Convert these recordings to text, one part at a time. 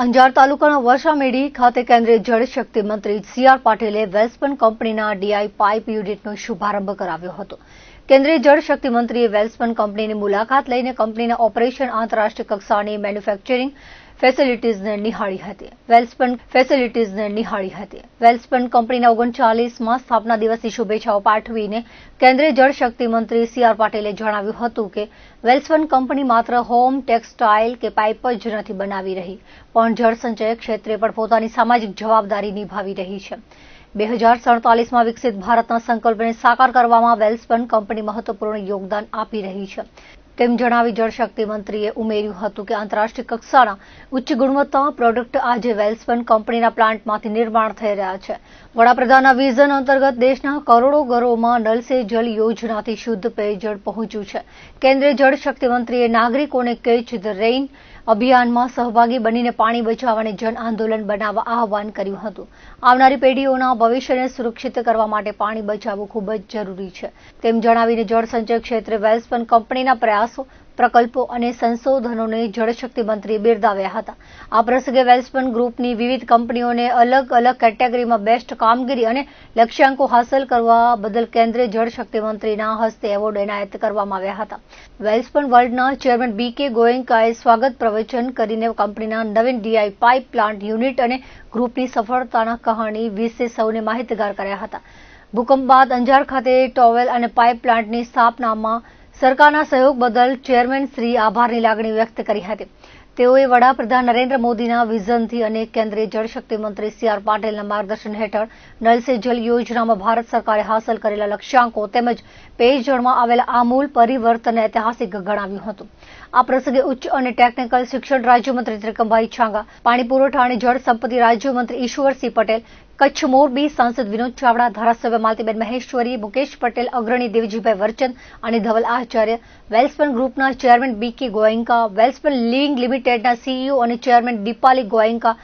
અંજાર તાલુકાના વર્ષામેડી ખાતે કેન્દ્રીય જળશક્તિ મંત્રી સી આર પાટીલે વેલ્સપન કંપનીના ડીઆઈ પાઇપ યુનિટનો શુભારંભ કરાવ્યો હતો. કેન્દ્રીય જળશક્તિ મંત્રીએ વેલ્સપન કંપનીની મુલાકાત લઈને કંપનીના ઓપરેશન આંતરરાષ્ટ્રીય કક્ષાની મેન્યુફેક્ચરિંગ ફેસિલિટીઝને નિહાળી હતી. વેલ્સપન ફેસિલિટીઝને નિહાળી હતી. વેલ્સપન કંપનીના ઓગણચાલીસમાં સ્થાપના દિવસની શુભેચ્છાઓ પાઠવીને કેન્દ્રીય જળશક્તિ મંત્રી સી આર પાટીલે જણાવ્યું હતું કે વેલ્સપન કંપની માત્ર હોમ, ટેક્સટાઇલ કે પાઇપ જ નથી બનાવી રહી, પણ જળસંચય ક્ષેત્રે પણ પોતાની સામાજિક જવાબદારી નિભાવી રહી છે. બે હજાર સડતાલીસમાં વિકસિત ભારતના સંકલ્પને સાકાર કરવામાં વેલ્સપન કંપની મહત્વપૂર્ણ યોગદાન આપી રહી છે. તેમ જણાવી જળશક્તિ મંત્રીએ ઉમેર્યું હતું કે આંતરરાષ્ટ્રીય કક્ષાના ઉચ્ચ ગુણવત્તા પ્રોડક્ટ આજે વેલ્સપન કંપનીના પ્લાન્ટમાંથી નિર્માણ થઈ રહ્યા છે. વડાપ્રધાનના વિઝન અંતર્ગત દેશના કરોડો ઘરોમાં નલ જલ યોજનાથી શુદ્ધ પેયજળ પહોંચ્યું છે. કેન્દ્રીય જળશક્તિ મંત્રીએ નાગરિકોને કેચ ધ રેઇન અભિયાનમાં સહભાગી બનીને પાણી બચાવવાને જન આંદોલન બનાવવા આહવાન કર્યું હતું. આવનારી પેઢીઓના ભવિષ્યને સુરક્ષિત કરવા માટે પાણી બચાવવું ખૂબ જ જરૂરી છે. તેમ જણાવીને જળસંચય ક્ષેત્રે વેલ્સપન કંપનીના પ્રયાસો પ્રકલ્પો અને સંશોધનોને જળશક્તિ મંત્રી બિરદાવ્યા હતા. આ પ્રસંગે વેલ્સપન ગ્રુપની વિવિધ કંપનીઓને અલગ અલગ કેટેગરીમાં બેસ્ટ કામગીરી અને લક્ષ્યાંકો હાંસલ કરવા બદલ કેન્દ્રીય જળશક્તિ મંત્રીના હસ્તે એવોર્ડ એનાયત કરવામાં આવ્યા હતા. વેલ્સપન વર્લ્ડના ચેરમેન બી કે ગોયંકાએ સ્વાગત પ્રવચન કરીને કંપનીના નવીન ડીઆઈ પાઇપ પ્લાન્ટ યુનિટ અને ગ્રુપની સફળતાના કહાણી વિશે સૌને માહિતગાર કર્યા હતા. ભૂકંપ બાદ અંજાર ખાતે ટોવેલ અને પાઇપ પ્લાન્ટની સ્થાપનામાં સરકારના સહયોગ બદલ ચેરમેન શ્રી આભારની લાગણી વ્યક્ત કરી હતી. તેઓએ વડાપ્રધાન નરેન્દ્ર મોદીના વિઝનથી અને કેન્દ્રીય જળશક્તિ મંત્રી સી આર પાટીલના માર્ગદર્શન હેઠળ નલ જલ યોજનામાં ભારત સરકારે હાંસલ કરેલા લક્ષ્યાંકો તેમજ પેયજળમાં આવેલા આમૂલ પરિવર્તનને ઐતિહાસિક ગણાવ્યું હતું. આ પ્રસંગે ઉચ્ચ અને ટેકનિકલ શિક્ષણ રાજ્યમંત્રી ત્રિકમભાઈ છાંગા, પાણી પુરવઠા અને જળ સંપત્તિ રાજ્યમંત્રી ઈશ્વરસિંહ પટેલ કચ્છ મોરબી સાંસદ વિનોદ ચાવડા, ધારાસભ્ય માલતીબેન મહેશ્વરી, મુકેશ પટેલ, અગ્રણી દેવજીભાઈ વર્ચન અને ધવલ આચાર્ય. વેલ્સપન ગ્રુપના chairman B K Goenka, Welspun living લિમિટેડના સીઈઓ અને ચેરમેન દીપાલી ગોયંકા,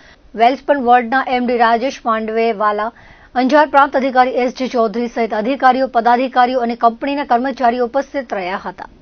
વેલ્સપન વર્લ્ડના એમડી રાજેશ પાંડવેવાલા અંજાર પ્રાંત અધિકારી એસ જે ચૌધરી સહિત અધિકારીઓ, પદાધિકારીઓ અને કંપનીના કર્મચારીઓ ઉપસ્થિત રહ્યા હતા.